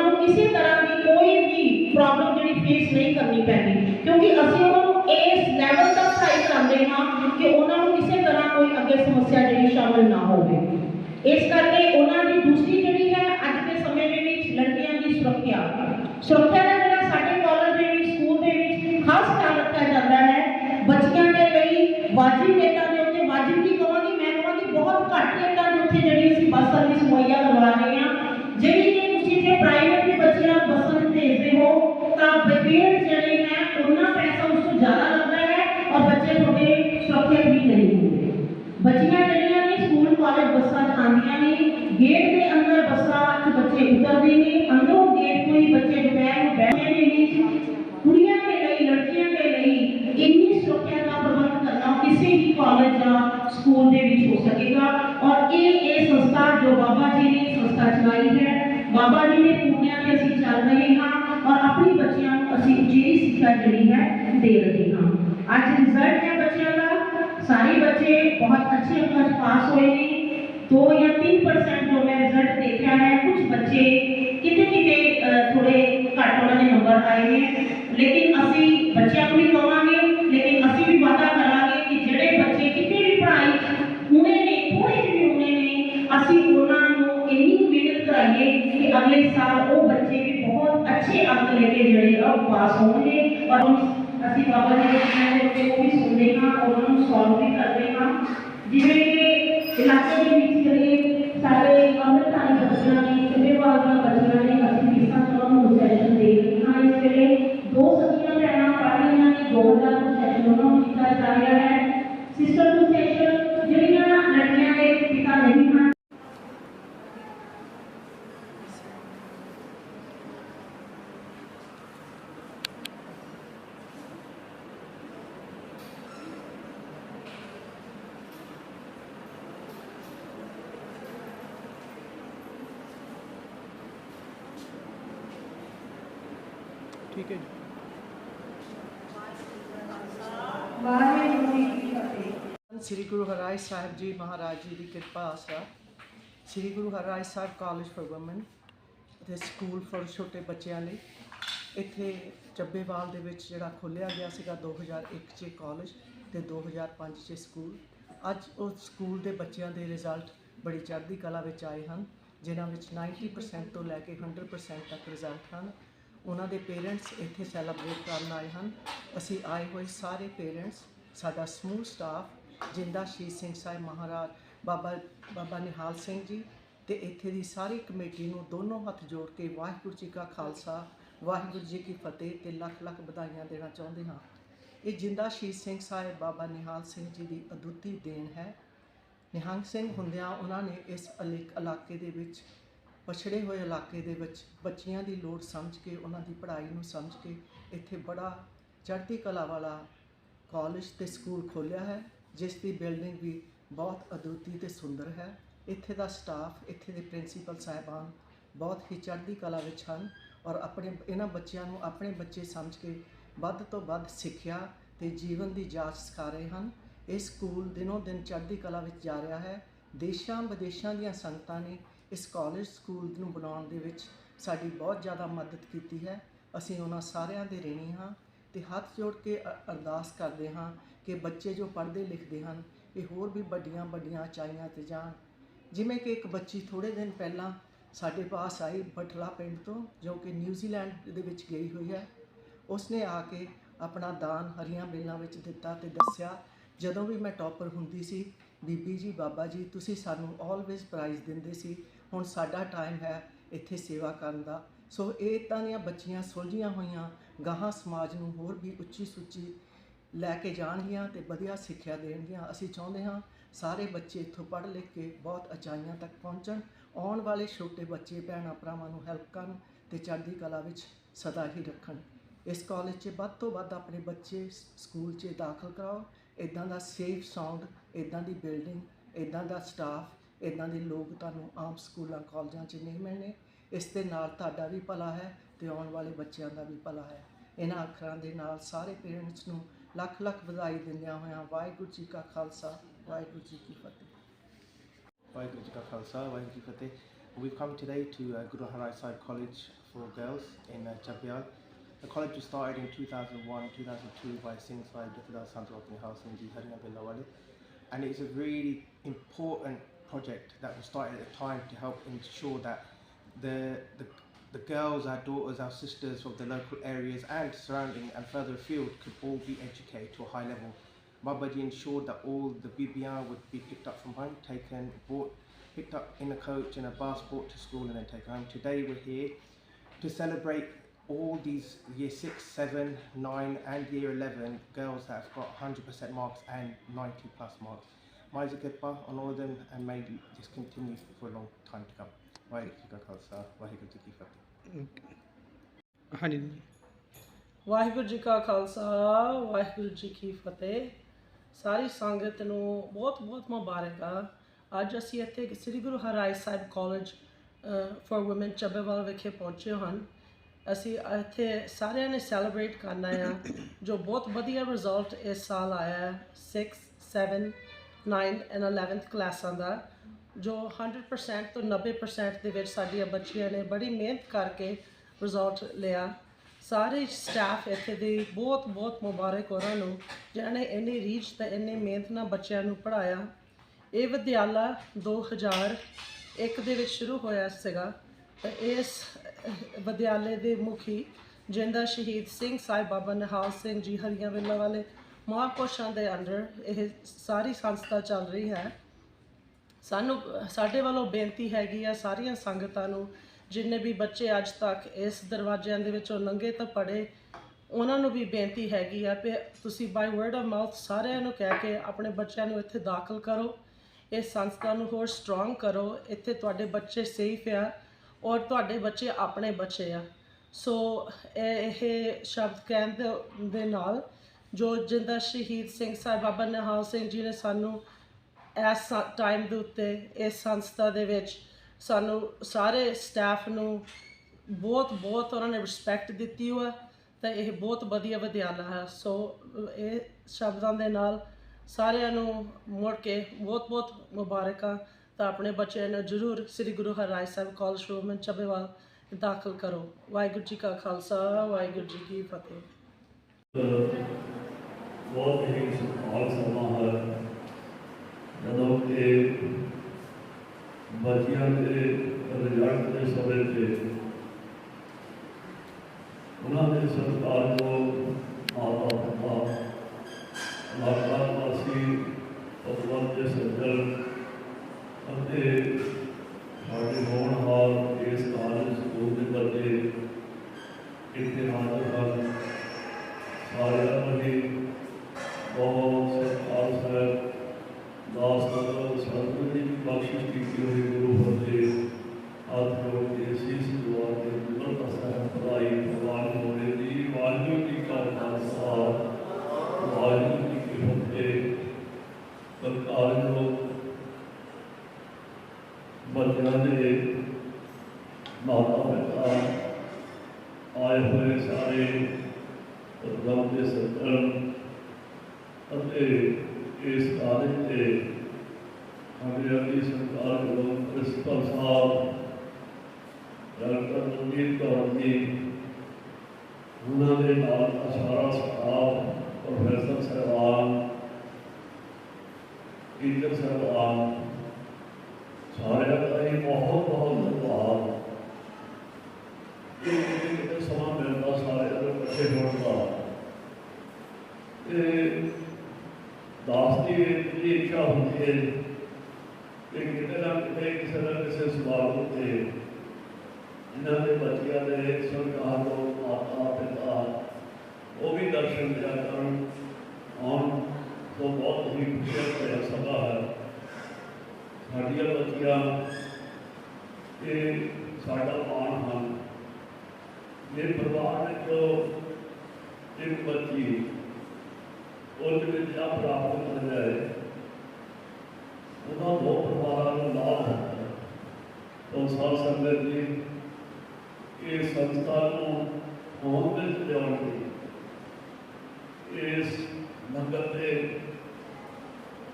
ਉਹਨਾਂ ਨੂੰ ਕਿਸੇ ਤਰ੍ਹਾਂ ਦੀ ਕੋਈ ਵੀ ਪ੍ਰੋਬਲਮ ਜਿਹੜੀ ਫੇਸ ਨਹੀਂ ਕਰਨੀ ਪੈਂਦੀ। ਕਿਉਂਕਿ ਅਸੀਂ ਉਹਨਾਂ ਨੂੰ ਇਸ ਲੈਵਲ ਤੱਕ ਪੜ੍ਹਾਈ ਕਰਾਉਂਦੇ ਹਾਂ ਕਿ ਉਹਨਾਂ ਨੂੰ ਕਿਸੇ ਤਰ੍ਹਾਂ ਕੋਈ ਅੱਗੇ ਸਮੱਸਿਆ ਜਿਹੜੀ ਸ਼ਾਮਲ ਨਾ ਹੋਵੇ। ਇਸ ਕਰਕੇ ਉਹਨਾਂ ਦੀ ਦੂਸਰੀ ਜਿਹੜੀ ਹੈ, ਅੱਜ ਦੇ ਸਮੇਂ ਦੇ ਵਿੱਚ ਲੜਕੀਆਂ ਦੀ ਸੁਰੱਖਿਆ। ਸੁਰੱਖਿਆ ਦਾ ਜਿਹੜਾ ਸਾਡੇ ਕਾਲਜ ਦੇ ਵਿੱਚ ਸਕੂਲ ਦੇ ਵਿੱਚ ਖਾਸ ਖਿਆਲ ਰੱਖਿਆ ਜਾਂਦਾ ਹੈ, ਬੱਚੀਆਂ ਦੇ ਲਈ ਵਾਜਿਬ ਰੇਟਾਂ ਦੇ ਉੱਤੇ, ਵਾਜਿਬ ਕੀ ਕਹਾਂਗੀ ਮੈਂ ਕਹਾਂਗੀ ਬਹੁਤ ਘੱਟ ਰੇਟਾਂ ਦੇ ਉੱਤੇ ਜਿਹੜੀ ਅਸੀਂ ਬੱਸ ਸਰਵਿਸ ਮੁਹੱਈਆ ਕਰਵਾ ਰਹੇ ਹਾਂ, ਜਿਹੜੀ ਗੇਟ ਦੇ ਅੰਦਰ ਬੱਸਾਂ 'ਚ ਬੱਚੇ ਉਤਰਦੇ ਨੇ ਅੰਦਰੋਂ ਗੇਟ ਤੋਂ ਹੀ ਬੱਚੇ ਦੁਪਹਿਰ ਨੂੰ ਬੈਠਦੇ ਨੇ ਕੁੜੀਆਂ ਦੇ ਲਈ ਲੜਕੀਆਂ ਦੇ ਲਈ ਇੰਨੀ ਸੁਰੱਖਿਆ ਦਾ ਪ੍ਰਬੰਧ ਕਰਨਾ ਕਿਸੇ ਵੀ ਕਾਲਜ ਜਾਂ ਸਕੂਲ ਦੇ ਵਿੱਚ ਹੋ ਸਕੇਗਾ ਔਰ ਇਹ ਇਹ ਸੰਸਥਾ ਜੋ ਬਾਬਾ ਜੀ ਨੇ ਸੰਸਥਾ ਚਲਾਈ ਹੈ ਬਾਬਾ ਜੀ ਦੇ ਪੂਰਨਿਆਂ ਤੇ ਅਸੀਂ ਚੱਲ ਰਹੇ ਹਾਂ ਔਰ ਆਪਣੀ ਬੱਚਿਆਂ ਨੂੰ ਅਸੀਂ ਉਚੇਰੀ ਸਿੱਖਿਆ ਜਿਹੜੀ ਹੈ ਦੇ ਰਹੇ ਹਾਂ ਅੱਜ ਰਿਜ਼ਲਟ ਹੈ ਬੱਚਿਆਂ ਦਾ ਸਾਰੇ ਬੱਚੇ ਬਹੁਤ ਅੱਛੇ ਅੰਕਾਂ 'ਚ ਪਾਸ ਹੋਏ ਨੇ 2 ਜਾਂ 3% ਜੋ ਮੈਂ ਰਿਜ਼ਲਟ ਦੇਖਿਆ ਹੈ ਕੁਝ ਬੱਚੇ ਕਿਤੇ ਕਿਤੇ ਅ, ਥੋੜੇ ਘੱਟ ਉਹਨਾਂ ਦੇ ਨੰਬਰ ਆਏ ਨੇ ਲੇਕਿਨ ਅਸੀਂ ਬੱਚਿਆਂ ਨੂੰ ਵੀ ਕਹਾਂਗੇ ਲੇਕਿਨ ਅਸੀਂ ਵੀ ਵਾਅਦਾ ਕਰਾਂਗੇ ਕਿ ਜਿਹੜੇ ਬੱਚੇ ਕਿਤੇ ਵੀ ਪੜ੍ਹਾਈ 'ਚ ਹੁਣੇ ਨੇ ਥੋੜੇ ਜਿਹੇ ਵੀ ਹੁਣੇ ਨੇ ਅਸੀਂ ਉਹਨਾਂ ਨੂੰ ਇੰਨੀ ਕੁ ਮਿਹਨਤ ਕਰਾਈਏ ਕਿ ਅਗਲੇ ਸਾਲ ਉਹ ਬੱਚੇ ਵੀ ਬਹੁਤ ਅੱਛੇ ਅੰਕ ਲੈ ਕੇ ਜਿਹੜੇ ਆ ਉਹ ਪਾਸ ਹੋਣਗੇ ਔਰ ਅਸੀਂ ਬਾਬਾ ਜੀ ਦੇ ਕਹਿਣ ਦੇ ਉੱਤੇ ਉਹ ਵੀ ਸੁਣਦੇ ਹਾਂ ਔਰ ਉਹਨਾਂ ਨੂੰ ਸੋਲਵ ਵੀ ਕਰਦੇ ਹਾਂ ਜਿਵੇਂ ਕਿ ਇਲਾਕੇ ਦੇ ਵਿੱਚ ਜਿਹੜੇ ਸਾਡੇ ਅੰਮ੍ਰਿਤਾਨੀ ਬੱਚਿਆਂ ਨੇ ਚੱਬੇਵਾਲ ਦੀਆਂ ਬੱਚੀਆਂ ਨੇ ਅਸੀਂ ਫੀਸਾਂ ਚ ਉਹਨਾਂ ਨੂੰ ਸੈਸ਼ਨ ਦੇ ਰਹੇ ਹਾਂ ਇਸ ਵੇਲੇ ਦੋ ਸਦੀਆਂ ਭੈਣਾਂ ਪੜ੍ਹ ਰਹੀਆਂ ਨੇ 2000 ਨੂੰ ਸੈਸ਼ਨ ਉਹਨਾਂ ਨੂੰ ਦਿੱਤਾ ਜਾ ਰਿਹਾ ਹੈ ਸਿਸਟਰ ਨੂੰ ਸੈਸ਼ਨ ਜਿਹੜੀਆਂ ਲੜਕੀਆਂ ਦੇ ਪਿਤਾ ਨਹੀਂ ਹਨ ਠੀਕ ਹੈ ਜੀ। ਵਾਹਿਗੁਰੂ ਜੀ ਕੀ ਫਤਿਹ। ਸ੍ਰੀ ਗੁਰੂ ਹਰਿਰਾਏ ਸਾਹਿਬ ਜੀ ਮਹਾਰਾਜ ਜੀ ਦੀ ਕਿਰਪਾ ਆਸਰਾ Sri Guru Har Rai Sahib college for women ਅਤੇ ਸਕੂਲ ਫॉर ਛੋਟੇ ਬੱਚਿਆਂ ਲਈ। ਇੱਥੇ ਚੱਬੇਵਾਲ ਦੇ ਵਿੱਚ ਜਿਹੜਾ ਖੋਲ੍ਹਿਆ ਗਿਆ ਸੀਗਾ 2001 'ਚ ਕਾਲਜ ਤੇ 2005 'ਚ ਸਕੂਲ। ਅੱਜ ਉਹ ਸਕੂਲ ਦੇ ਬੱਚਿਆਂ ਦੇ ਰਿਜ਼ਲਟ ਬੜੀ ਚੜ੍ਹਦੀ ਕਲਾ ਵਿੱਚ ਆਏ ਹਨ ਜਿਨ੍ਹਾਂ ਵਿੱਚ 90% ਤੋਂ ਲੈ ਕੇ 100% ਤੱਕ ਰਿਜ਼ਲਟ ਹਨ। ਉਹਨਾਂ ਦੇ ਪੇਰੈਂਟਸ ਇੱਥੇ ਸੈਲੀਬ੍ਰੇਟ ਕਰਨ ਆਏ ਹਨ। ਅਸੀਂ ਆਏ ਹੋਏ ਸਾਰੇ ਪੇਰੈਂਟਸ, ਸਾਡਾ ਸਮੂਹ ਸਟਾਫ, ਜਿੰਦਾ ਸ਼ੀਸ਼ ਸਿੰਘ ਸਾਹਿਬ ਮਹਾਰਾਜ, ਬਾਬਾ ਬਾਬਾ ਨਿਹਾਲ ਸਿੰਘ ਜੀ ਤੇ ਇੱਥੇ ਦੀ ਸਾਰੀ ਕਮੇਟੀ ਨੂੰ ਦੋਨੋਂ ਹੱਥ ਜੋੜ ਕੇ ਵਾਹਿਗੁਰੂ ਜੀ ਕਾ ਖਾਲਸਾ, ਵਾਹਿਗੁਰੂ ਜੀ ਕੀ ਫਤਿਹ ਤੇ ਲੱਖ ਲੱਖ ਵਧਾਈਆਂ ਦੇਣਾ ਚਾਹੁੰਦੇ ਹਾਂ। ਇਹ ਜਿੰਦਾ ਸ਼ੀਸ਼ ਸਿੰਘ ਸਾਹਿਬ, ਬਾਬਾ ਨਿਹਾਲ ਸਿੰਘ ਜੀ ਦੀ ਅਦੁੱਤੀ ਦੇਣ ਹੈ। ਨਿਹੰਗ ਸਿੰਘ ਹੁੰਦਿਆਂ ਉਹਨਾਂ ਨੇ ਇਸ ਅਲੇਕ ਇਲਾਕੇ ਦੇ ਵਿੱਚ ਪਛੜੇ ਹੋਏ ਇਲਾਕੇ ਦੇ ਵਿੱਚ ਬੱਚਿਆਂ ਦੀ ਲੋੜ ਸਮਝ ਕੇ, ਉਹਨਾਂ ਦੀ ਪੜ੍ਹਾਈ ਨੂੰ ਸਮਝ ਕੇ ਇੱਥੇ ਬੜਾ ਚੜ੍ਹਦੀ ਕਲਾ ਵਾਲਾ ਕਾਲਜ ਤੇ ਸਕੂਲ ਖੋਲ੍ਹਿਆ ਹੈ, ਜਿਸ ਦੀ ਬਿਲਡਿੰਗ ਵੀ ਬਹੁਤ ਅਦੁੱਤੀ ਤੇ ਸੁੰਦਰ ਹੈ। ਇੱਥੇ ਦਾ ਸਟਾਫ, ਇੱਥੇ ਦੇ ਪ੍ਰਿੰਸੀਪਲ ਸਾਹਿਬਾਨ ਬਹੁਤ ਹੀ ਚੜ੍ਹਦੀ ਕਲਾ ਵਿੱਚ ਹਨ ਔਰ ਆਪਣੇ, ਇਹਨਾਂ ਬੱਚਿਆਂ ਨੂੰ ਆਪਣੇ ਬੱਚੇ ਸਮਝ ਕੇ ਵੱਧ ਤੋਂ ਵੱਧ ਸਿੱਖਿਆ ਤੇ ਜੀਵਨ ਦੀ ਜਾਂਚ ਸਿਖਾ ਰਹੇ ਹਨ। ਇਹ ਸਕੂਲ ਦਿਨੋਂ ਦਿਨ ਚੜ੍ਹਦੀ ਕਲਾ ਵਿੱਚ ਜਾ ਰਿਹਾ ਹੈ। ਦੇਸ਼ਾਂ ਵਿਦੇਸ਼ਾਂ ਦੀਆਂ ਸੰਗਤਾਂ ਨੇ ਇਸ ਕਾਲਜ ਸਕੂਲ ਨੂੰ ਬਣਾਉਣ ਦੇ ਵਿੱਚ ਸਾਡੀ ਬਹੁਤ ਜ਼ਿਆਦਾ ਮਦਦ ਕੀਤੀ ਹੈ। ਅਸੀਂ ਉਹਨਾਂ ਸਾਰਿਆਂ ਦੇ ঋਣੀ ਹਾਂ ਤੇ ਹੱਥ ਜੋੜ ਕੇ ਅ- ਅਰਦਾਸ ਕਰਦੇ ਹਾਂ ਕਿ ਬੱਚੇ ਜੋ ਪੜ੍ਹਦੇ ਲਿਖਦੇ ਹਨ, ਇਹ ਹੋਰ ਵੀ ਵੱਡੀਆਂ ਵੱਡੀਆਂ ਉਚਾਈਆਂ ਤੇ ਜਾਣ। ਜਿਵੇਂ ਕਿ ਇੱਕ ਬੱਚੀ ਥੋੜੇ ਦਿਨ ਪਹਿਲਾਂ ਸਾਡੇ ਪਾਸ ਆਈ ਬਟਲਾ ਪਿੰਡ ਤੋਂ, ਜੋ ਕਿ ਨਿਊਜ਼ੀਲੈਂਡ ਦੇ ਵਿੱਚ ਗਈ ਹੋਈ ਹੈ। ਉਸਨੇ ਆ ਕੇ ਆਪਣਾ ਦਾਨ ਹਰੀਆਂ ਬੇਲਾਂ ਵਿੱਚ ਦਿੱਤਾ ਤੇ ਦੱਸਿਆ, ਜਦੋਂ ਵੀ ਮੈਂ ਟੌਪਰ ਹੁੰਦੀ ਸੀ, ਬੀਬੀ ਜੀ, ਬਾਬਾ ਜੀ, ਤੁਸੀਂ ਸਾਨੂੰ ਆਲਵੇਜ਼ ਪ੍ਰਾਈਜ਼ ਦਿੰਦੇ ਸੀ। ਹੁਣ ਸਾਡਾ ਟਾਈਮ ਹੈ ਇੱਥੇ ਸੇਵਾ ਕਰਨ ਦਾ। ਸੋ ਇਹ ਤਾਂ ਦੀਆਂ ਬੱਚੀਆਂ ਸੁਲਝੀਆਂ ਹੋਈਆਂ, ਗਾਹਾਂ ਸਮਾਜ ਨੂੰ ਹੋਰ ਵੀ ਉੱਚੀ ਸੁੱਚੀ ਲੈ ਕੇ ਜਾਣਗੀਆਂ ਤੇ ਵਧੀਆ ਸਿੱਖਿਆ ਦੇਣਗੀਆਂ। ਅਸੀਂ ਚਾਹੁੰਦੇ ਹਾਂ ਸਾਰੇ ਬੱਚੇ ਇੱਥੋਂ ਪੜ੍ਹ ਲਿਖ ਕੇ ਬਹੁਤ ਅਚਾਈਆਂ ਤੱਕ ਪਹੁੰਚਣ, ਆਉਣ ਵਾਲੇ ਛੋਟੇ ਬੱਚੇ, ਭੈਣਾਂ ਭਰਾਵਾਂ ਨੂੰ ਹੈਲਪ ਕਰਨ ਤੇ ਚੜ੍ਹਦੀ ਕਲਾ ਵਿੱਚ ਸਦਾ ਹੀ ਰੱਖਣ। ਇਸ ਕਾਲਜ 'ਚ ਵੱਧ ਤੋਂ ਵੱਧ ਆਪਣੇ ਬੱਚੇ ਸਕੂਲ 'ਚ ਦਾਖਲ ਕਰਾਓ। ਇਦਾਂ ਦਾ ਸੇਫ ਸਾਊਂਡ ਇਦਾਂ ਦੀ ਬਿਲਡਿੰਗ ਇਦਾਂ ਦਾ ਸਟਾਫ ਇਦਾਂ ਦੇ ਲੋਕ ਤੁਹਾਨੂੰ ਆਮ ਸਕੂਲਾਂ ਕਾਲਜਾਂ 'ਚ ਨਹੀਂ ਮਿਲਣੇ ਇਸ ਦੇ ਨਾਲ ਤੁਹਾਡਾ ਵੀ ਭਲਾ ਹੈ ਤੇ ਆਉਣ ਵਾਲੇ ਬੱਚਿਆਂ ਦਾ ਵੀ ਭਲਾ ਹੈ ਇਹਨਾਂ ਅੱਖਰਾਂ ਦੇ ਨਾਲ ਸਾਰੇ ਪੇਰੈਂਟਸ ਨੂੰ ਲੱਖ ਲੱਖ ਵਧਾਈ ਦਿੰਦਿਆਂ ਹੋਇਆਂ ਵਾਹਿਗੁਰੂ ਜੀ ਕਾ ਖਾਲਸਾ ਵਾਹਿਗੁਰੂ ਜੀ ਕੀ ਫਤਿਹ ਵਾਹਿਗੁਰੂ ਜੀ ਕਾ ਖਾਲਸਾ ਵਾਹਿਗੁਰੂ ਜੀ ਕੀ ਫਤਿਹ We've come today to uh, Guru Har Rai Sahib College for Girls in uh, Chapial. The college was started in 2001-2002 by Singh Sahib Jathdar Sant Opening House in Ji Harina Billawale. And it's a really important project that was started at the time to help ensure that the, the, the girls, our daughters, our sisters of the local areas and surrounding and further afield could all be educated to a high level. My Babaji ensured that all the BBR would be picked up from home, taken, brought, picked up in a coach and a bus, brought to school and then taken home. Today we're here to celebrate all these year 6, 7, 9 and year 11 girls that have got 100% marks and 90 plus marks. Zakirpa on all of them and may this continue for a long time to come. Waheguru Ji Ka Khalsa, Waheguru Ji Ki Fateh. ਹਾਂਜੀ ਦੀਦੀ ਵਾਹਿਗੁਰੂ ਜੀ ਕਾ ਖਾਲਸਾ ਵਾਹਿਗੁਰੂ ਜੀ ਕੀ ਫਤਿਹ ਸਾਰੀ ਸੰਗਤ ਨੂੰ ਬਹੁਤ ਬਹੁਤ ਮੁਬਾਰਕ ਆ ਅੱਜ ਅਸੀਂ ਇੱਥੇ Sri Guru Har Rai Sahib college for women Chabbewal ਵਿਖੇ ਪਹੁੰਚੇ ਹਨ ਅਸੀਂ ਇੱਥੇ ਸਾਰਿਆਂ ਨੇ ਸੈਲੀਬ੍ਰੇਟ ਕਰਨਾ ਆ ਜੋ ਬਹੁਤ ਵਧੀਆ ਰਿਜ਼ਲਟ ਇਸ ਸਾਲ ਆਇਆ ਹੈ 6 7 9 ਐਂਡ 11th ਕਲਾਸਾਂ ਦਾ ਜੋ 100% ਤੋਂ 90% ਦੇ ਵਿੱਚ ਸਾਡੀਆਂ ਬੱਚੀਆਂ ਨੇ ਬੜੀ ਮਿਹਨਤ ਕਰਕੇ ਰਿਜ਼ਲਟ ਲਿਆ। ਸਾਰੇ ਸਟਾਫ ਇੱਥੇ ਦੇ ਬਹੁਤ ਬਹੁਤ ਮੁਬਾਰਕ ਉਹਨਾਂ ਨੂੰ ਜਿਨ੍ਹਾਂ ਨੇ ਇੰਨੀ ਰੀਚ ਤੇ ਇੰਨੀ ਮਿਹਨਤ ਨਾਲ ਬੱਚਿਆਂ ਨੂੰ ਪੜਾਇਆ ਇਹ ਵਿਦਿਆਲਾ 2001 ਦੇ ਵਿੱਚ ਸ਼ੁਰੂ ਹੋਇਆ ਸੀਗਾ ਤੇ ਇਸ ਵਿਦਿਆਲੇ ਦੇ ਮੁਖੀ ਜਿੰਦਾ ਸ਼ਹੀਦ ਸਿੰਘ ਸਾਹਿਬ ਬਾਬਾ ਨਿਹਾਲ ਸਿੰਘ ਜੀ ਹਰੀਆਂ ਵੇਲਾ ਵਾਲੇ ਮਹਾਂਪੁਰਸ਼ਾਂ ਦੇ ਅੰਡਰ ਇਹ ਸਾਰੀ ਸੰਸਥਾ ਚੱਲ ਰਹੀ ਹੈ। ਸਾਨੂੰ, ਸਾਡੇ ਵੱਲੋਂ ਬੇਨਤੀ ਹੈਗੀ ਆ ਸਾਰੀਆਂ ਸੰਗਤਾਂ ਨੂੰ, ਜਿੰਨੇ ਵੀ ਬੱਚੇ ਅੱਜ ਤੱਕ ਇਸ ਦਰਵਾਜ਼ਿਆਂ ਦੇ ਵਿੱਚੋਂ ਲੰਘੇ ਤਾਂ ਪੜੇ, ਉਹਨਾਂ ਨੂੰ ਵੀ ਬੇਨਤੀ ਹੈਗੀ ਆ ਕਿ ਤੁਸੀਂ ਬਾਈ ਵਰਡ ਆਫ ਮਾਊਥ ਸਾਰਿਆਂ ਨੂੰ ਕਹਿ ਕੇ ਆਪਣੇ ਬੱਚਿਆਂ ਨੂੰ ਇੱਥੇ ਦਾਖਲ ਕਰੋ। ਇਸ ਸੰਸਥਾ ਨੂੰ ਹੋਰ ਸਟਰੋਂਗ ਕਰੋ। ਇੱਥੇ ਤੁਹਾਡੇ ਬੱਚੇ ਸੇਫ ਆ ਔਰ ਤੁਹਾਡੇ ਬੱਚੇ ਆਪਣੇ ਬੱਚੇ ਆ। ਸੋ ਇਹ ਇਹ ਸ਼ਬਦ ਕਹਿਣ ਦੇ ਨਾਲ ਜੋ ਜਿੰਦਾ ਸ਼ਹੀਦ ਸਿੰਘ ਸਾਹਿਬ ਬਾਬਾ ਨਿਹਾਲ ਸਿੰਘ ਜੀ ਨੇ ਸਾਨੂੰ ਇਸ ਟਾਈਮ ਦੇ ਉੱਤੇ, ਇਸ ਸੰਸਥਾ ਦੇ ਵਿੱਚ ਸਾਨੂੰ ਸਾਰੇ ਸਟਾਫ ਨੂੰ ਬਹੁਤ ਬਹੁਤ ਉਹਨਾਂ ਨੇ ਰਿਸਪੈਕਟ ਦਿੱਤੀ ਹੋਇਆ ਤਾਂ ਇਹ ਬਹੁਤ ਵਧੀਆ ਵਿਦਿਆਲਾ ਹੈ। ਸੋ ਇਹ ਸ਼ਬਦਾਂ ਦੇ ਨਾਲ ਸਾਰਿਆਂ ਨੂੰ ਮੁੜ ਕੇ ਬਹੁਤ ਬਹੁਤ ਮੁਬਾਰਕਾਂ ਤਾਂ ਆਪਣੇ ਬੱਚਿਆਂ ਨੂੰ ਜ਼ਰੂਰ ਸ੍ਰੀ ਗੁਰੂ ਹਰਿਰਾਏ ਸਾਹਿਬ ਕਾਲਜ ਰੂਮ ਚੱਬੇਵਾਲ ਦਾਖਲ ਕਰੋ। ਵਾਹਿਗੁਰੂ ਜੀ ਕਾ ਖਾਲਸਾ, ਵਾਹਿਗੁਰੂ ਜੀ ਕੀ ਫਤਿਹ। ਬਹੁਤ ਹੀ ਸੁਖਾਲ ਸਮਾਂ ਹੈ ਜਦੋਂ ਕਿ ਬੱਚਿਆਂ ਦੇ ਰਿਜ਼ਲਟ ਦੇ ਸਮੇਂ ਤੇ ਉਹਨਾਂ ਦੇ ਸਰਕਾਰ ਨੂੰ ਮਾਤਾ ਪਿਤਾ ਮਾਤਾ ਵਾਸੀ ਭਗਵਾਨ ਦੇ ਸੱਜਣ ਅਤੇ ਸਾਡੇ ਹੋਣਹਾਰ ਇਸ ਕਾਲਜ ਸਕੂਲ ਦੇ ਬੱਚੇ ਇੱਥੇ ਹਾਜ਼ਰ ਹਨ ਸਾਰਿਆਂ ਨੂੰ ਹੀ ਬਹੁਤ ਸਤਿਕਾਰ ਸਾਹਿਬ ਦਾਸ ਦਾ ਸਤਿਗੁਰੂ ਜੀ ਦੀ ਬਖਸ਼ਿਸ਼ ਕੀਤੀ ਹੋਈ ਗੁਰੂ ਫਤਿਹ ਹੱਥ ਜੋੜ ਕੇ ਸੀਸ ਦੁਆ ਕੇ ਗੁਰਤਾ ਸਾਹਿਬ ਪੜਾਈ ਭਗਵਾਨ ਹੋਵੇ ਦੀ ਵਾਹਿਗੁਰੂ ਜੀ ਕਾ ਖਾਲਸਾ ਵਾਹਿਗੁਰੂ ਜੀ ਕੀ ਫਤਿਹ ਬਲਕਾਰ ਜੋ ਬੱਚਿਆਂ ਦੇ ਮਾਤਾ ਪਿਤਾ ਆਏ ਹੋਏ ਸਾਰੇ ਰੱਬ ਦੇ ਸਤਨ ਅਤੇ ਇਸ ਕਾਲਜ ਤੇ ਸਾਡੇ ਅਲੀ ਸਰਕਾਰ ਵੱਲੋਂ ਪ੍ਰਿੰਸੀਪਲ ਸਾਹਿਬ ਡਾਕਟਰ ਮਨਜੀਤ ਕੌਰ ਜੀ ਉਹਨਾਂ ਦੇ ਨਾਲ ਦਾ ਸਾਰਾ ਸਟਾਫ ਪ੍ਰੋਫੈਸਰ ਸਾਹਿਬਾਨ ਟੀਚਰ ਸਾਹਿਬਾਨ ਸਾਰਿਆਂ ਦਾ ਹੀ ਬਹੁਤ ਬਹੁਤ ਧੰਨਵਾਦ ਇਹ ਕਿਤੇ ਕਿਤੇ ਸਮਾਂ ਮਿਲਦਾ ਸਾਰਿਆਂ ਨੂੰ ਇਕੱਠੇ ਹੋਣ ਦਾ ਤੇ ਦਾਸ ਦੀ ਜਿਹੜੀ ਇੱਛਾ ਹੁੰਦੀ ਹੈ ਕਿ ਕਿਤੇ ਨਾ ਕਿਤੇ ਕਿਸੇ ਨਾ ਕਿਸੇ ਸਵਾਲ ਉੱਤੇ ਇਹਨਾਂ ਦੇ ਬੱਚਿਆਂ ਦੇ ਸਰਕਾਰ ਤੋਂ ਮਾਤਾ ਪਿਤਾ ਉਹ ਵੀ ਦਰਸ਼ਨ ਦਿਆ ਕਰਨ ਆਉਣ ਤੋਂ ਬਹੁਤ ਹੀ ਖੁਸ਼ੀ ਭਰਿਆ ਸਭਾ ਹੈ ਸਾਡੀਆਂ ਬੱਚੀਆਂ ਇਹ ਸਾਡਾ ਮਾਣ ਹਨ। ਇਹ ਪਰਿਵਾਰ ਵਿੱਚੋਂ ਇੱਕ ਬੱਚੀ ਉਹਦੇ ਵਿੱਚ ਆ ਪ੍ਰਾਪਤ ਕਰ ਜਾਏ, ਉਹਦਾ ਬਹੁਤ ਪਰਿਵਾਰਾਂ ਨੂੰ ਲਾਭ ਹੁੰਦਾ ਹੈ। ਉਹ ਸਾਧ ਸੰਗਤ ਜੀ, ਇਹ ਸੰਸਥਾ ਨੂੰ ਹੋਂਦ ਵਿੱਚ ਲਿਆਉਣ ਦੀ ਇਸ ਨਗਰ ਦੇ,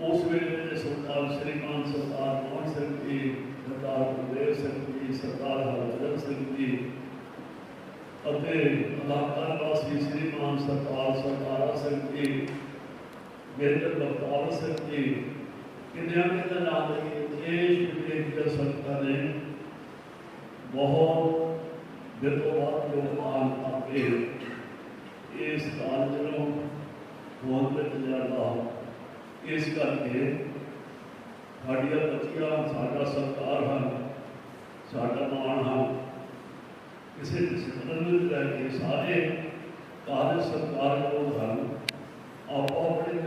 ਉਸ ਵੇਲੇ ਦੇ ਸਰਕਾਰ, ਸ੍ਰੀ ਮਾਨ ਸਰਕਾਰ ਮੋਹਨ ਸਿੰਘ ਜੀ ਸਰਦਾਰ ਗੁਰਦੇਵ ਸਿੰਘ ਜੀ, ਸਰਦਾਰ ਹਰਜਨ ਸਿੰਘ ਜੀ ਅਤੇ ਇਲਾਕਾ ਵਾਸੀ ਸ੍ਰੀਮਾਨ ਸਰਦਾਰ ਸਰਦਾਰਾ ਸਿੰਘ ਜੀ, ਮੇਜਰ ਬਖਤਾਵਰ ਸਿੰਘ ਜੀ, ਕਿੰਨਿਆਂ ਕਿੰਨੇ ਨਾਮ ਲਈ ਦੇਸ਼ ਵਿਦੇਸ਼ ਦੇ ਸੰਤਾਂ ਨੇ ਬਹੁਤ ਬਿਰਤੋਵਾਦ ਯੋਗਦਾਨ ਆਪੇ ਇਸ ਕਾਲਜ ਨੂੰ ਹੋਂਦ ਵਿੱਚ ਲਿਆਂਦਾ। ਇਸ ਕਰਕੇ ਸਾਡੀਆਂ ਬੱਚੀਆਂ, ਸਾਡਾ ਸਰਕਾਰ ਹਨ, ਸਾਡਾ ਮਾਣ ਹਨ, ਕਿਸੇ ਡਿਸਪਲਿਨ ਲੈ ਕੇ ਸਾਰੇ ਕਾਰਜ ਸਰਕਾਰ ਕੋਲ ਹਨ। ਆਪੋ ਆਪਣੇ